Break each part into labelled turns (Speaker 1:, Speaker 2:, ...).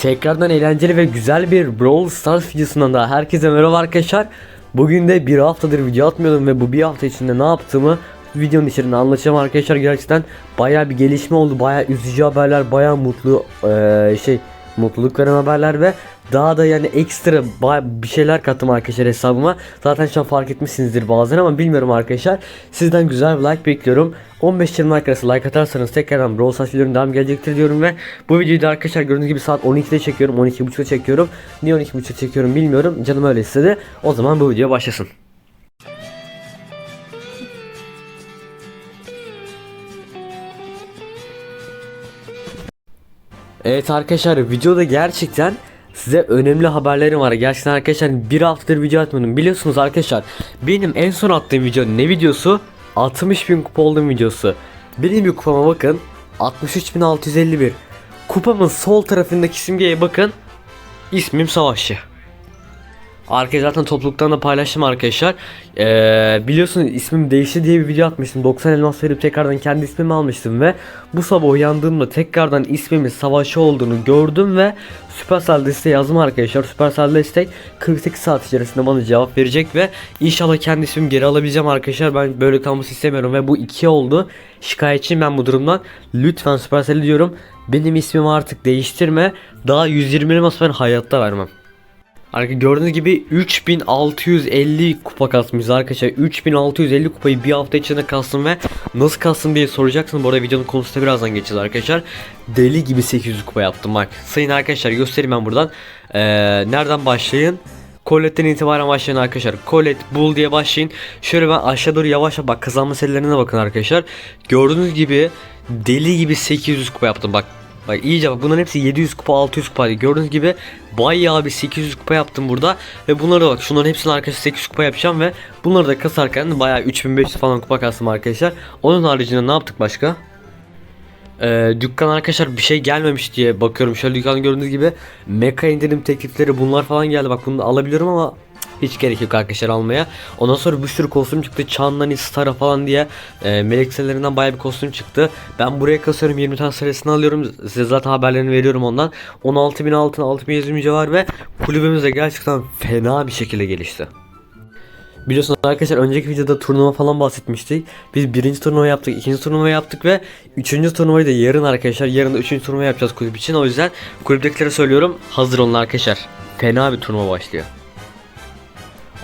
Speaker 1: Tekrardan eğlenceli ve güzel bir Brawl Stars videosundan daha herkese merhaba arkadaşlar. Bugün de bir haftadır video atmıyordum ve bu bir hafta içinde ne yaptığımı videonun içerisinde anlatacağım arkadaşlar. Gerçekten baya bir gelişme oldu. Baya üzücü haberler, baya mutlu eee, şey mutluluk veren haberler ve daha da yani ekstra bir şeyler kattım arkadaşlar hesabıma. Zaten şu an fark etmişsinizdir bazen ama bilmiyorum arkadaşlar. Sizden güzel bir like bekliyorum. 15-20 like arası like atarsanız tekrardan Brawl Stars videolarının devam gelecektir diyorum ve bu videoyu da arkadaşlar gördüğünüz gibi saat 12'de çekiyorum 12.30'da çekiyorum. Niye 12.30'da çekiyorum bilmiyorum canım öyle istedi. O zaman bu video başlasın. Evet arkadaşlar videoda gerçekten size önemli haberlerim var. Gerçekten arkadaşlar bir haftadır video atmadım. Biliyorsunuz arkadaşlar benim en son attığım video ne videosu? 60 bin kupa olduğum videosu. Benim bir kupama bakın. 63.651. Kupamın sol tarafındaki simgeye bakın. İsmim Savaşçı. Arkaya zaten topluluktan da paylaştım arkadaşlar. Ee, biliyorsunuz ismim değişti diye bir video atmıştım. 90 elmas verip tekrardan kendi ismimi almıştım ve bu sabah uyandığımda tekrardan ismimin Savaşçı olduğunu gördüm ve Supercell desteği yazdım arkadaşlar. Supercell destek 48 saat içerisinde bana cevap verecek ve inşallah kendi ismimi geri alabileceğim arkadaşlar. Ben böyle kalması istemiyorum ve bu iki oldu. Şikayetçiyim ben bu durumdan. Lütfen Supercell'e diyorum. Benim ismimi artık değiştirme. Daha 120 elmas ben hayatta vermem. Arkadaşlar gördüğünüz gibi 3650 kupa kasmışız arkadaşlar. 3650 kupayı bir hafta içinde kastım ve nasıl kastım diye soracaksınız. Bu arada videonun konusu da birazdan geçeceğiz arkadaşlar. Deli gibi 800 kupa yaptım bak. Sayın arkadaşlar göstereyim ben buradan. Ee, nereden başlayın? Colette'den itibaren başlayın arkadaşlar. Colette, Bull diye başlayın. Şöyle ben aşağı doğru yavaş yavaş bak kazanma serilerine bakın arkadaşlar. Gördüğünüz gibi deli gibi 800 kupa yaptım bak. Bak iyice bak bunların hepsi 700 kupa 600 kupa. Gördüğünüz gibi bayağı bir 800 kupa yaptım burada. Ve bunları bak şunların hepsini arkadaşlar 800 kupa yapacağım ve bunları da kasarken bayağı 3500 falan kupa kastım arkadaşlar. Onun haricinde ne yaptık başka? Ee, dükkan arkadaşlar bir şey gelmemiş diye bakıyorum. Şöyle dükkan gördüğünüz gibi meka indirim teklifleri bunlar falan geldi. Bak bunu da alabiliyorum ama hiç gerek yok arkadaşlar almaya. Ondan sonra bir sürü kostüm çıktı. Çanlani, Stara falan diye e, melek sellerinden bayağı bir kostüm çıktı. Ben buraya kasıyorum 20 tane sayısını alıyorum. Size zaten haberlerini veriyorum ondan. 16.000 altın 6.120 var ve kulübümüz de gerçekten fena bir şekilde gelişti. Biliyorsunuz arkadaşlar önceki videoda turnuva falan bahsetmiştik. Biz birinci turnuva yaptık, ikinci turnuva yaptık ve üçüncü turnuvayı da yarın arkadaşlar. Yarın da üçüncü turnuva yapacağız kulüp için. O yüzden kulüptekilere söylüyorum. Hazır olun arkadaşlar. Fena bir turnuva başlıyor.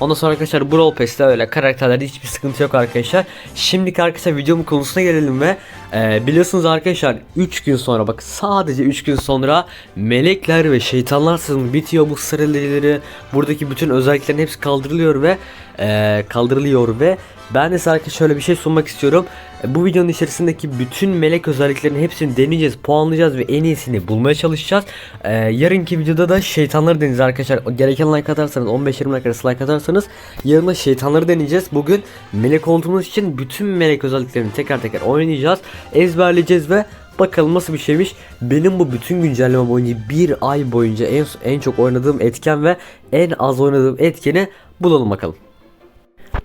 Speaker 1: Ondan sonra arkadaşlar Brawl Pass'te öyle karakterlerde hiçbir sıkıntı yok arkadaşlar. Şimdiki arkadaşlar videomun konusuna gelelim ve e, biliyorsunuz arkadaşlar 3 gün sonra bak sadece 3 gün sonra melekler ve şeytanlar sezonu bitiyor bu sıraları buradaki bütün özelliklerin hepsi kaldırılıyor ve e, kaldırılıyor ve ben de arkadaşlar şöyle bir şey sunmak istiyorum. E, Bu videonun içerisindeki bütün melek özelliklerinin hepsini deneyeceğiz, puanlayacağız ve en iyisini bulmaya çalışacağız. Ee, yarınki videoda da şeytanları deneyeceğiz arkadaşlar. Gereken like atarsanız 15-20 like arası like atarsanız yarın da şeytanları deneyeceğiz. Bugün melek olduğumuz için bütün melek özelliklerini teker teker oynayacağız, ezberleyeceğiz ve Bakalım nasıl bir şeymiş. Benim bu bütün güncelleme boyunca bir ay boyunca en en çok oynadığım etken ve en az oynadığım etkeni bulalım bakalım.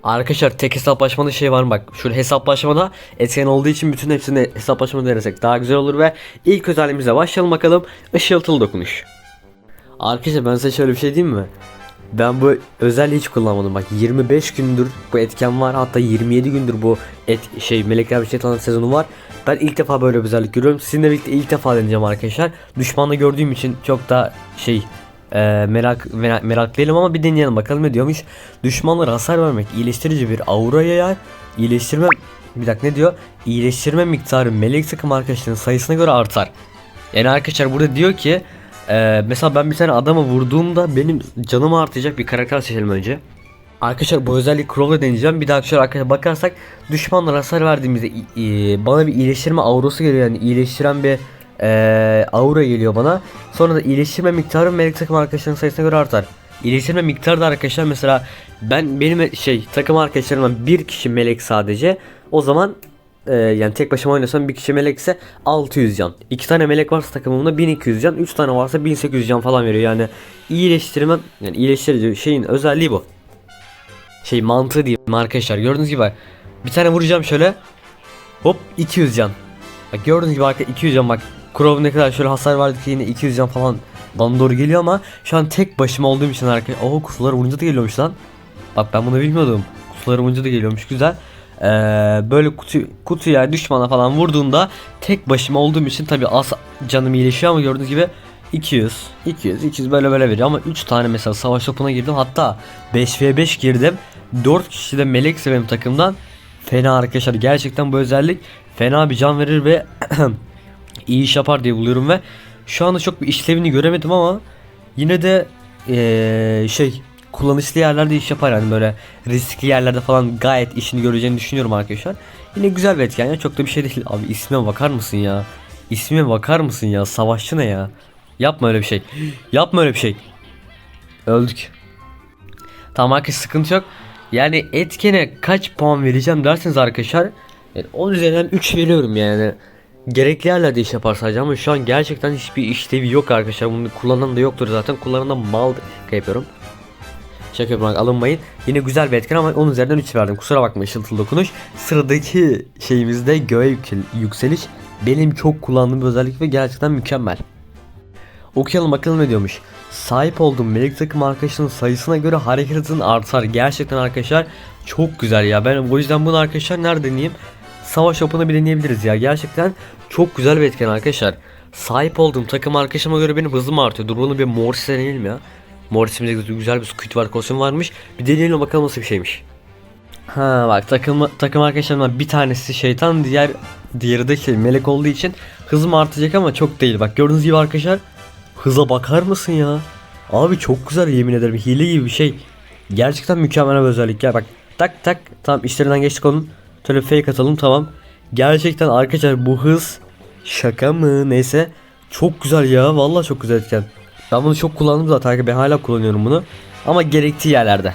Speaker 1: Arkadaşlar tek hesaplaşmada şey var bak şöyle hesaplaşmada etken olduğu için bütün hepsini hesaplaşmada denesek daha güzel olur ve ilk özelliğimize başlayalım bakalım ışıltılı dokunuş. Arkadaşlar ben size şöyle bir şey diyeyim mi? Ben bu özelliği hiç kullanmadım bak 25 gündür bu etken var hatta 27 gündür bu et şey melekler ve şeytanlar sezonu var. Ben ilk defa böyle bir özellik görüyorum. Sizinle birlikte ilk defa deneyeceğim arkadaşlar. Düşmanla gördüğüm için çok da şey e, merak merak, merak değilim ama bir deneyelim bakalım ne diyormuş. Düşmanlara hasar vermek iyileştirici bir aura yayar. İyileştirme bir dakika ne diyor? İyileştirme miktarı melek takım arkadaşlarının sayısına göre artar. Yani arkadaşlar burada diyor ki e, mesela ben bir tane adamı vurduğumda benim canım artacak bir karakter seçelim önce. Arkadaşlar bu özelliği Crow'la deneyeceğim. Bir şöyle arkadaşlar bakarsak düşmanlara hasar verdiğimizde i- bana bir iyileştirme aurası geliyor yani iyileştiren bir e, aura geliyor bana. Sonra da iyileştirme miktarı melek takım arkadaşların sayısına göre artar. İyileştirme miktarı da arkadaşlar mesela ben benim şey takım arkadaşlarımdan bir kişi melek sadece. O zaman e, yani tek başıma oynasam bir kişi melekse 600 can. 2 tane melek varsa takımımda 1200 can. 3 tane varsa 1800 can falan veriyor. Yani iyileştirme yani iyileştirici şeyin özelliği bu şey mantığı diyeyim arkadaşlar. Gördüğünüz gibi bir tane vuracağım şöyle. Hop 200 can. Bak gördüğünüz gibi arkadaşlar 200 can bak. Crow ne kadar şöyle hasar verdi ki yine 200 can falan bana doğru geliyor ama şu an tek başıma olduğum için arkadaşlar. Oo kutular vurunca da geliyormuş lan. Bak ben bunu bilmiyordum. Kutular vurunca da geliyormuş güzel. Ee, böyle kutu, kutuya düşmana falan vurduğunda tek başıma olduğum için tabi az canım iyileşiyor ama gördüğünüz gibi 200 200 200 böyle böyle veriyor ama 3 tane mesela savaş topuna girdim hatta 5v5 girdim 4 kişi de melek benim takımdan fena arkadaşlar gerçekten bu özellik fena bir can verir ve iyi iş yapar diye buluyorum ve şu anda çok bir işlevini göremedim ama yine de eee, şey kullanışlı yerlerde iş yapar yani böyle riskli yerlerde falan gayet işini göreceğini düşünüyorum arkadaşlar. Yine güzel bir etken ya çok da bir şey değil. Abi ismine bakar mısın ya? İsmine bakar mısın ya? Savaşçı ne ya? Yapma öyle bir şey. Yapma öyle bir şey. Öldük. Tamam arkadaşlar sıkıntı yok. Yani etkene kaç puan vereceğim derseniz arkadaşlar yani 10 üzerinden 3 veriyorum yani. Gerekli yerlerde iş yapar sadece ama şu an gerçekten hiçbir işlevi yok arkadaşlar. Bunu kullanan da yoktur zaten. Kullanan mal yapıyorum. Şaka yapıyorum alınmayın. Yine güzel bir etken ama 10 üzerinden 3 verdim. Kusura bakma ışıltılı dokunuş. Sıradaki şeyimizde göğe yüksel- yükseliş. Benim çok kullandığım bir özellik ve gerçekten mükemmel. Okuyalım bakalım ne diyormuş. Sahip olduğum melek takım arkadaşının sayısına göre hareket hızın artar. Gerçekten arkadaşlar çok güzel ya. Ben o yüzden bunu arkadaşlar nerede deneyeyim? Savaş topunu bir deneyebiliriz ya. Gerçekten çok güzel bir etken arkadaşlar. Sahip olduğum takım arkadaşıma göre benim hızım artıyor. Dur bunu bir Morris'e deneyelim ya. Morris'imizde güzel bir squid var kostüm varmış. Bir deneyelim bakalım nasıl bir şeymiş. Ha bak takım takım arkadaşlarımdan bir tanesi şeytan diğer diğeri de şey melek olduğu için hızım artacak ama çok değil. Bak gördüğünüz gibi arkadaşlar hıza bakar mısın ya? Abi çok güzel yemin ederim hile gibi bir şey. Gerçekten mükemmel bir özellik ya bak tak tak tamam işlerinden geçtik onun. Şöyle fake atalım tamam. Gerçekten arkadaşlar bu hız şaka mı neyse çok güzel ya vallahi çok güzel etken. Ben bunu çok kullandım zaten ben hala kullanıyorum bunu ama gerektiği yerlerde.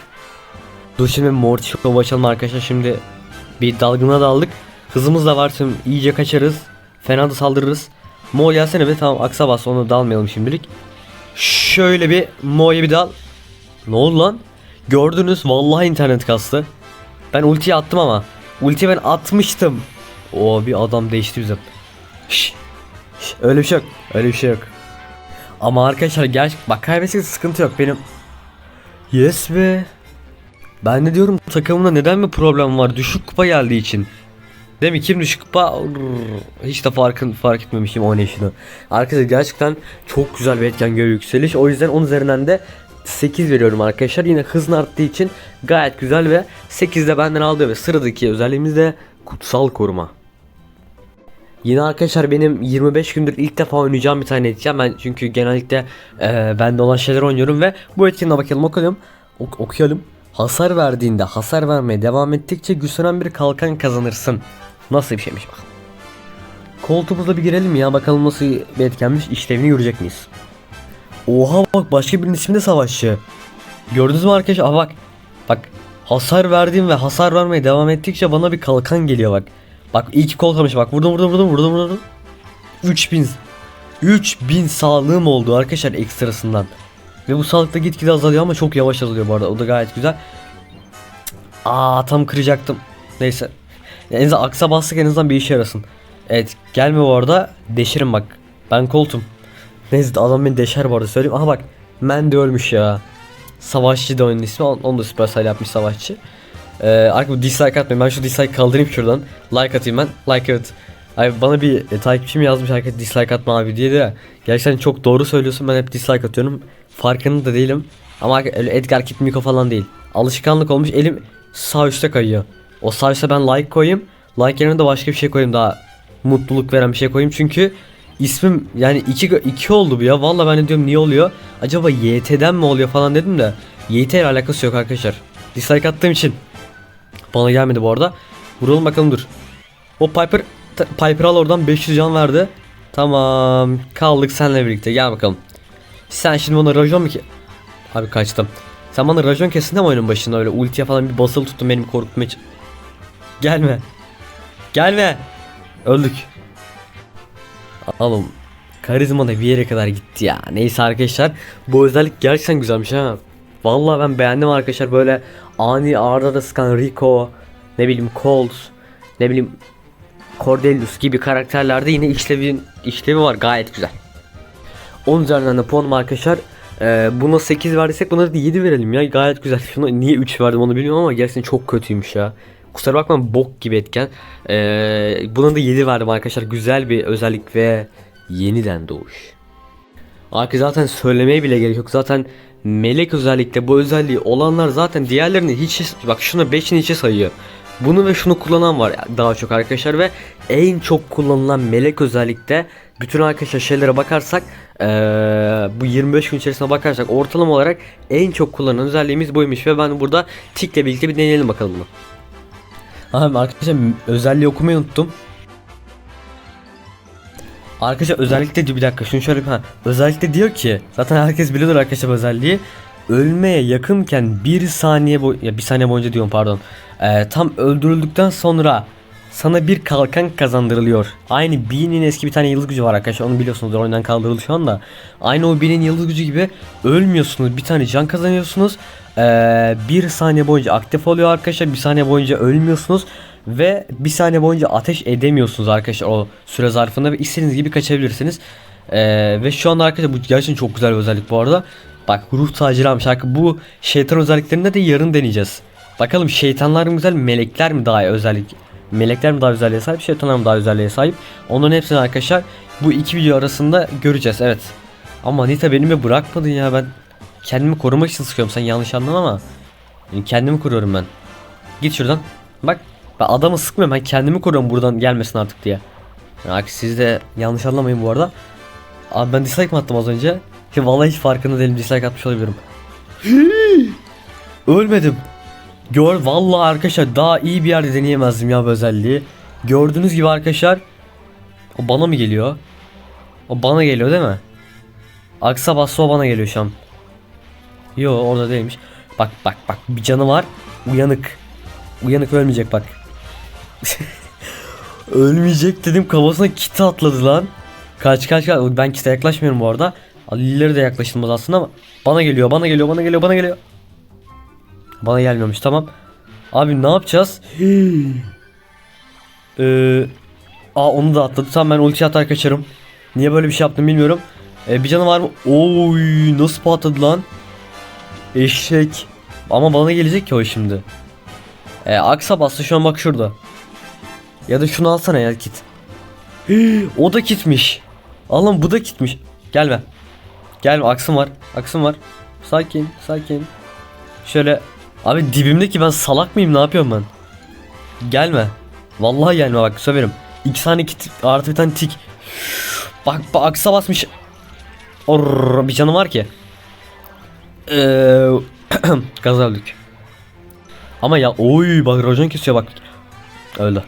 Speaker 1: Dur şimdi Morty Show'u açalım arkadaşlar şimdi bir dalgına daldık. Hızımız da var şimdi iyice kaçarız. Fena da saldırırız. Mo gelsene be tamam aksa bas onu dalmayalım şimdilik. Şöyle bir Mo'ya bir dal. Ne oldu lan? Gördünüz vallahi internet kastı. Ben ultiyi attım ama. Ultiyi ben atmıştım. O bir adam değişti bizim. Öyle bir şey yok. Öyle bir şey yok. Ama arkadaşlar gerçek bak kaybetsek sıkıntı yok benim. Yes be. Ben de diyorum takımımda neden bir problem var düşük kupa geldiği için. Değil mi? Kim düşük kupa? Hiç de farkın fark etmemişim oynayışını. Arkadaşlar gerçekten çok güzel bir etken göğe yükseliş. O yüzden 10 üzerinden de 8 veriyorum arkadaşlar. Yine hızın arttığı için gayet güzel ve 8 de benden aldı ve sıradaki özelliğimiz de kutsal koruma. Yine arkadaşlar benim 25 gündür ilk defa oynayacağım bir tane etken. Ben çünkü genellikle e, bende olan şeyler oynuyorum ve bu etkinliğe bakalım okuyalım. Ok- okuyalım. Hasar verdiğinde hasar vermeye devam ettikçe güçlenen bir kalkan kazanırsın. Nasıl bir şeymiş bakalım. Koltuğumuza bir girelim ya bakalım nasıl bir etkenmiş işlevini görecek miyiz? Oha bak başka birinin ismi de savaşçı. Gördünüz mü arkadaşlar? Aa bak. Bak hasar verdiğim ve hasar vermeye devam ettikçe bana bir kalkan geliyor bak. Bak iyi kol kalmış bak vurdum vurdum vurdum vurdum vurdum. 3000 3000 sağlığım oldu arkadaşlar ekstrasından. Ve bu sağlık da gitgide azalıyor ama çok yavaş azalıyor bu arada. O da gayet güzel. Aa tam kıracaktım. Neyse. En azından aksa bastık en azından bir işe yarasın. Evet gelme bu arada. Deşerim bak. Ben koltum. Neyse adam beni deşer bu arada söyleyeyim. Aha bak. Men de ölmüş ya. Savaşçı da onun ismi. Onu da Supercell yapmış savaşçı. Ee, arkadaşlar dislike atmayın. Ben şu dislike kaldırayım şuradan. Like atayım ben. Like evet. Ay bana bir e, takipçim yazmış arkadaşlar dislike atma abi diye de. Gerçekten çok doğru söylüyorsun. Ben hep dislike atıyorum. Farkında da değilim. Ama öyle Edgar Kitmiko falan değil. Alışkanlık olmuş. Elim sağ üstte kayıyor. O sağ üstte ben like koyayım. Like yerine de başka bir şey koyayım daha mutluluk veren bir şey koyayım. Çünkü ismim yani iki, iki oldu bu ya. Valla ben de diyorum niye oluyor? Acaba YT'den mi oluyor falan dedim de. YT ile alakası yok arkadaşlar. Dislike attığım için. Bana gelmedi bu arada. Vuralım bakalım dur. O Piper Piper al oradan 500 can verdi. Tamam. Kaldık seninle birlikte. Gel bakalım. Sen şimdi bana rajon mu ki? Abi kaçtım. Sen bana rajon kesin mi oyunun başında öyle ultiye falan bir basılı tuttun benim korkutmaya ç- Gelme. Gelme. Öldük. Oğlum karizma da bir yere kadar gitti ya. Neyse arkadaşlar bu özellik gerçekten güzelmiş ha. Vallahi ben beğendim arkadaşlar böyle ani arda da sıkan Rico, ne bileyim Colt, ne bileyim Cordelius gibi karakterlerde yine işlevi işlevi var gayet güzel. 10 üzerinden de puanım arkadaşlar. Ee, buna 8 verdiysek buna da 7 verelim ya. Gayet güzel. Şuna niye 3 verdim onu bilmiyorum ama gerçekten çok kötüymüş ya. Kusura bakma bok gibi etken. Ee, buna da 7 verdim arkadaşlar. Güzel bir özellik ve yeniden doğuş. Arka zaten söylemeye bile gerek yok. Zaten melek özellikle bu özelliği olanlar zaten diğerlerini hiç bak şuna 5'ini içe sayıyor. Bunu ve şunu kullanan var daha çok arkadaşlar ve en çok kullanılan melek özellikle bütün arkadaşlar şeylere bakarsak eee, bu 25 gün içerisine bakarsak ortalama olarak en çok kullanılan özelliğimiz buymuş ve ben burada tikle birlikte bir deneyelim bakalım bunu. Abi arkadaşlar özelliği okumayı unuttum. Arkadaşlar özellikle bir dakika şunu şöyle ha özellikle diyor ki zaten herkes biliyordur arkadaşlar özelliği ölmeye yakınken bir saniye boy ya bir saniye boyunca diyorum pardon Ee, tam öldürüldükten sonra sana bir kalkan kazandırılıyor. Aynı Bean'in eski bir tane yıldız gücü var arkadaşlar onu biliyorsunuz oyundan kaldırıldı şu anda. Aynı o Bean'in yıldız gücü gibi ölmüyorsunuz bir tane can kazanıyorsunuz. Ee, bir saniye boyunca aktif oluyor arkadaşlar bir saniye boyunca ölmüyorsunuz. Ve bir saniye boyunca ateş edemiyorsunuz arkadaşlar o süre zarfında ve istediğiniz gibi kaçabilirsiniz. Ee, ve şu anda arkadaşlar bu gerçekten çok güzel bir özellik bu arada. Bak ruh taciri almış şarkı bu şeytan özelliklerinde de yarın deneyeceğiz. Bakalım şeytanlar mı güzel melekler mi daha özellik melekler mi daha özelliğe sahip şeytanlar mı daha özelliğe sahip onların hepsini arkadaşlar bu iki video arasında göreceğiz evet. Ama Nita beni mi bırakmadın ya ben kendimi korumak için sıkıyorum sen yanlış anlama ama yani kendimi koruyorum ben. Git şuradan bak ben adamı sıkmıyorum ben kendimi koruyorum buradan gelmesin artık diye. Yani siz de yanlış anlamayın bu arada. Abi ben dislike mi attım az önce? Ya vallahi hiç farkında değilim dislike atmış olabilirim. Ölmedim. Gör vallahi arkadaşlar daha iyi bir yerde deneyemezdim ya bu özelliği. Gördüğünüz gibi arkadaşlar o bana mı geliyor? O bana geliyor değil mi? Aksa bassa o bana geliyor şu an. Yo orada değilmiş. Bak bak bak bir canı var. Uyanık. Uyanık ölmeyecek bak. Ölmeyecek dedim kafasına kiti atladı lan. Kaç kaç kaç. Ben kite yaklaşmıyorum bu arada. Lilleri de yaklaşılmaz aslında ama bana geliyor bana geliyor bana geliyor bana geliyor. Bana gelmiyormuş tamam. Abi ne yapacağız? ee, aa onu da atladı. Tamam ben ulti atar kaçarım. Niye böyle bir şey yaptım bilmiyorum. Ee, bir canı var mı? Oy nasıl patladı lan? Eşek. Ama bana gelecek ki o şimdi. Ee, aksa bastı şu an bak şurada. Ya da şunu alsana ya kit. o da kitmiş. Allah'ım bu da kitmiş. Gelme. Gelme aksım var. Aksım var. Sakin sakin. Şöyle. Abi dibimdeki ben salak mıyım ne yapıyorum ben? Gelme. Vallahi gelme bak söverim. İki tane kit artı bir tane tik. Bak bak aksa basmış. Orr, bir canı var ki. Eee gaz öldük. Ama ya oy bak racon kesiyor bak. Öyle.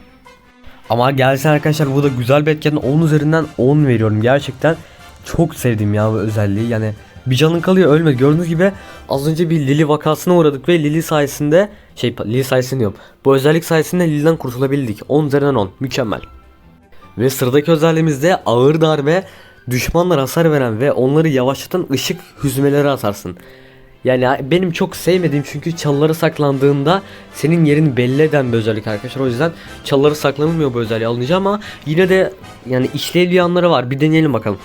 Speaker 1: Ama gelsin arkadaşlar bu da güzel bir etken 10 üzerinden 10 veriyorum gerçekten. Çok sevdim ya bu özelliği yani bir canın kalıyor ölmedi gördüğünüz gibi az önce bir Lily vakasına uğradık ve Lily sayesinde şey Lily sayesinde diyorum bu özellik sayesinde Lily'den kurtulabildik 10 üzerinden 10 mükemmel. Ve sıradaki özelliğimiz de ağır darbe düşmanlara hasar veren ve onları yavaşlatan ışık hüzmeleri atarsın. Yani benim çok sevmediğim çünkü çalıları saklandığında senin yerini belli eden bir özellik arkadaşlar. O yüzden çalıları saklanılmıyor bu özelliği alınca ama yine de yani işlevli yanları var. Bir deneyelim bakalım.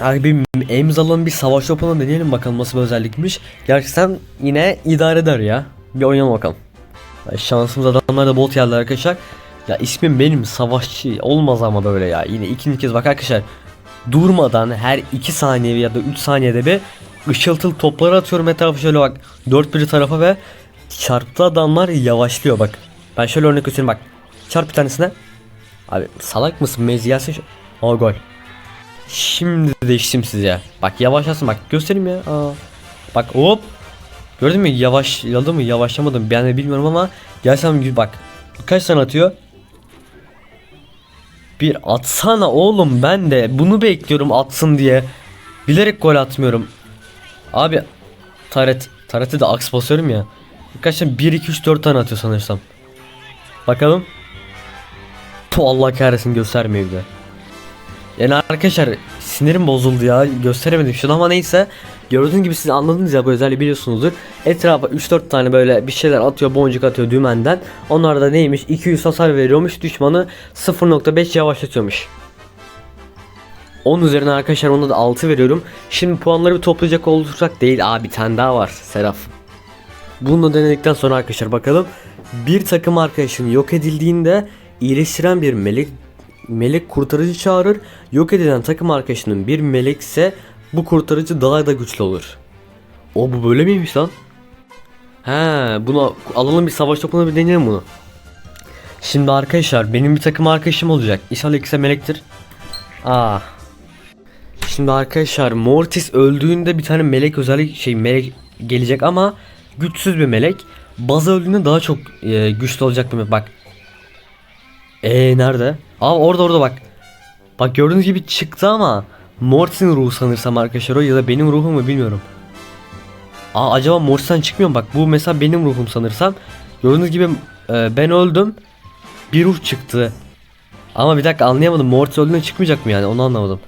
Speaker 1: Abi bir emzalan bir savaş yapalım deneyelim bakalım nasıl bir özellikmiş. Gerçekten yine idare eder ya. Bir oynayalım bakalım. Ya Şansımız adamlar da bot geldi arkadaşlar. Ya ismim benim savaşçı olmaz ama böyle ya. Yine ikinci kez bak arkadaşlar. Durmadan her 2 saniye ya da 3 saniyede bir ışıltılı topları atıyorum etrafı şöyle bak. Dört bir tarafa ve çarptı adamlar yavaşlıyor bak. Ben şöyle örnek göstereyim bak. Çarp bir tanesine. Abi salak mısın mezi gelsin. O gol. Şimdi değiştim size. Bak yavaşlasın bak göstereyim ya. Aa. Bak hop. Gördün mü yavaşladı mı yavaşlamadım ben de bilmiyorum ama gelsem bak. Kaç tane atıyor? Bir atsana oğlum ben de bunu bekliyorum atsın diye. Bilerek gol atmıyorum. Abi Taret Taret'e de aks basıyorum ya. Kaç tane 1 2 3 4 tane atıyor sanırsam. Bakalım. Tu Allah kahretsin göstermiyor bir. Yani arkadaşlar sinirim bozuldu ya gösteremedim şunu ama neyse Gördüğünüz gibi siz anladınız ya bu özelliği biliyorsunuzdur Etrafa 3-4 tane böyle bir şeyler atıyor boncuk atıyor dümenden Onlar da neymiş 200 hasar veriyormuş düşmanı 0.5 yavaşlatıyormuş 10 üzerine arkadaşlar onda da 6 veriyorum. Şimdi puanları bir toplayacak olursak değil abi bir tane daha var Seraf. Bunu da denedikten sonra arkadaşlar bakalım. Bir takım arkadaşın yok edildiğinde iyileştiren bir melek melek kurtarıcı çağırır. Yok edilen takım arkadaşının bir melekse bu kurtarıcı daha da güçlü olur. O bu böyle miymiş lan? He bunu alalım bir savaş topuna bir deneyelim bunu. Şimdi arkadaşlar benim bir takım arkadaşım olacak. İnşallah ikisi melektir. Ah. Şimdi arkadaşlar Mortis öldüğünde bir tane melek özellik şey melek gelecek ama güçsüz bir melek. Baz öldüğünde daha çok e, güçlü olacak bir. Bak. Ee nerede? Aa orada orada bak. Bak gördüğünüz gibi çıktı ama Mortis'in ruhu sanırsam arkadaşlar o ya da benim ruhum mu bilmiyorum. Aa acaba Mortis'ten çıkmıyor mu? Bak bu mesela benim ruhum sanırsam. Gördüğünüz gibi e, ben öldüm. Bir ruh çıktı. Ama bir dakika anlayamadım. Mortis öldüğünde çıkmayacak mı yani? Onu anlamadım.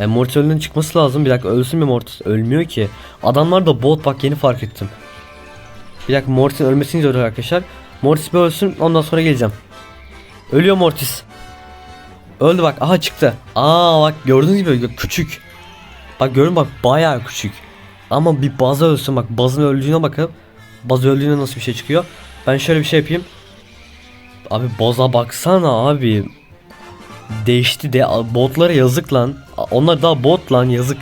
Speaker 1: E, öldüğünde çıkması lazım. Bir dakika ölsün mü Mortis? Ölmüyor ki. Adamlar da bot bak yeni fark ettim. Bir dakika Mortis'in ölmesini izliyoruz arkadaşlar. Mortis bir ölsün ondan sonra geleceğim. Ölüyor Mortis. Öldü bak. Aha çıktı. Aa bak gördüğünüz gibi küçük. Bak görün bak bayağı küçük. Ama bir baza ölsün bak bazın öldüğüne bakın. Baz öldüğünde nasıl bir şey çıkıyor. Ben şöyle bir şey yapayım. Abi baza baksana abi. Değişti de botlara yazık lan. Onlar daha bot lan yazık.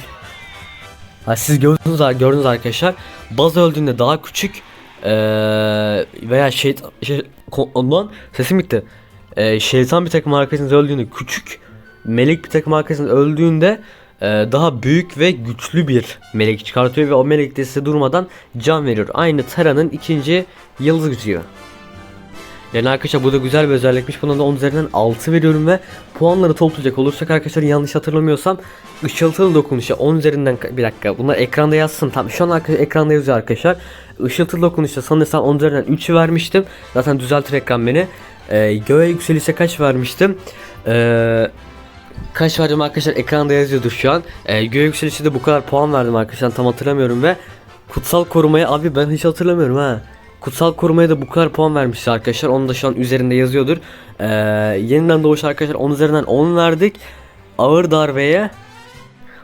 Speaker 1: Ha, siz gördünüz, gördünüz arkadaşlar. Baz öldüğünde daha küçük ee, veya şey, şey ondan sesim bitti. Ee, şeytan bir takım arkadaşınız öldüğünde küçük, melek bir takım arkadaşınız öldüğünde ee, daha büyük ve güçlü bir melek çıkartıyor ve o melek de size durmadan can veriyor. Aynı Tera'nın ikinci yıldız gücü. Yani arkadaşlar bu da güzel bir özellikmiş. Buna da 10 üzerinden 6 veriyorum ve puanları toplayacak olursak arkadaşlar yanlış hatırlamıyorsam ışıltılı dokunuşa 10 üzerinden bir dakika bunlar ekranda yazsın. Tamam şu an arkadaşlar ekranda yazıyor arkadaşlar. Işıltılı dokunuşa sanırsam 10 üzerinden 3 vermiştim. Zaten düzeltir ekran beni. Ee, göğe yükselişe kaç vermiştim? Eee Kaç verdim arkadaşlar ekranda yazıyordur şu an. Ee, göğe yükselişi de bu kadar puan verdim arkadaşlar tam hatırlamıyorum ve kutsal korumaya abi ben hiç hatırlamıyorum ha. Kutsal korumaya da bu kadar puan vermişti arkadaşlar. Onu da şu an üzerinde yazıyordur. Ee, yeniden doğuş arkadaşlar 10 üzerinden 10 verdik. Ağır darbeye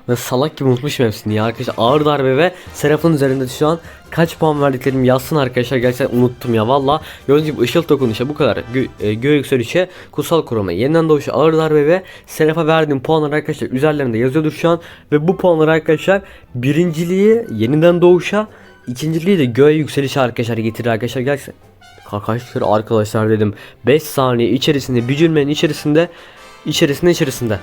Speaker 1: ve salak gibi unutmuşum hepsini ya arkadaşlar. Ağır darbe ve Seraf'ın üzerinde şu an kaç puan verdiklerimi yazsın arkadaşlar. Gerçekten unuttum ya valla. Gördüğünüz gibi ışıl dokunuşa bu kadar. Gö e, göğe kutsal koruma. Yeniden doğuşa ağır darbe ve Seraf'a verdiğim puanlar arkadaşlar üzerlerinde yazıyordur şu an. Ve bu puanlar arkadaşlar birinciliği yeniden doğuşa ikinciliği de göğe yükselişe arkadaşlar getirir arkadaşlar. Gerçekten Arkadaşlar arkadaşlar dedim. 5 saniye içerisinde bir cümlenin içerisinde içerisinde içerisinde.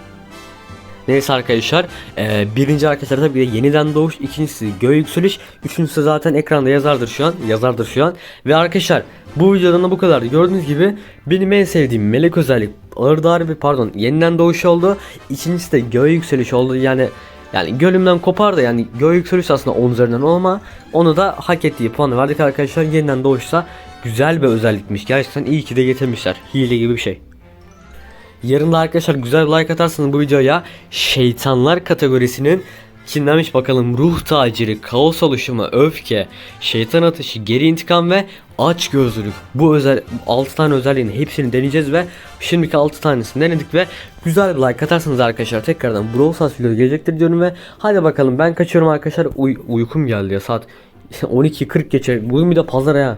Speaker 1: Neyse arkadaşlar e, birinci arkadaşlar tabii de yeniden doğuş ikincisi göğe yükseliş üçüncüsü zaten ekranda yazardır şu an yazardır şu an. Ve arkadaşlar bu videodan da bu kadar. Gördüğünüz gibi benim en sevdiğim melek özellik ağır darbe pardon yeniden doğuş oldu. İkincisi de göğe yükseliş oldu. Yani yani gölümden kopar da yani göğe yükseliş aslında 10 üzerinden ama onu da hak ettiği puanı verdik arkadaşlar. Yeniden doğuşsa güzel bir özellikmiş. Gerçekten iyi ki de getirmişler. Hile gibi bir şey. Yarın da arkadaşlar güzel bir like atarsınız bu videoya. Şeytanlar kategorisinin kimdenmiş bakalım ruh taciri, kaos oluşumu, öfke, şeytan atışı, geri intikam ve aç gözlülük. Bu özel 6 tane özelliğin hepsini deneyeceğiz ve şimdiki 6 tanesini denedik ve güzel bir like atarsanız arkadaşlar tekrardan Brawl Stars videosu gelecektir diyorum ve hadi bakalım ben kaçıyorum arkadaşlar Uy uykum geldi ya saat 12.40 geçe bugün bir de pazar ya.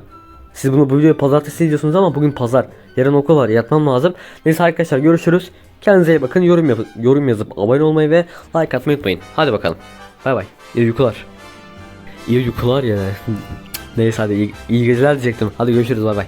Speaker 1: Siz bunu bu videoyu pazartesi izliyorsunuz ama bugün pazar. Yarın okul var yatmam lazım. Neyse arkadaşlar görüşürüz. Kendinize iyi bakın. Yorum, yap yorum yazıp abone olmayı ve like atmayı unutmayın. Hadi bakalım. Bay bay. İyi uykular. İyi uykular ya. Neyse hadi iyi, iyi geceler diyecektim. Hadi görüşürüz bay bay.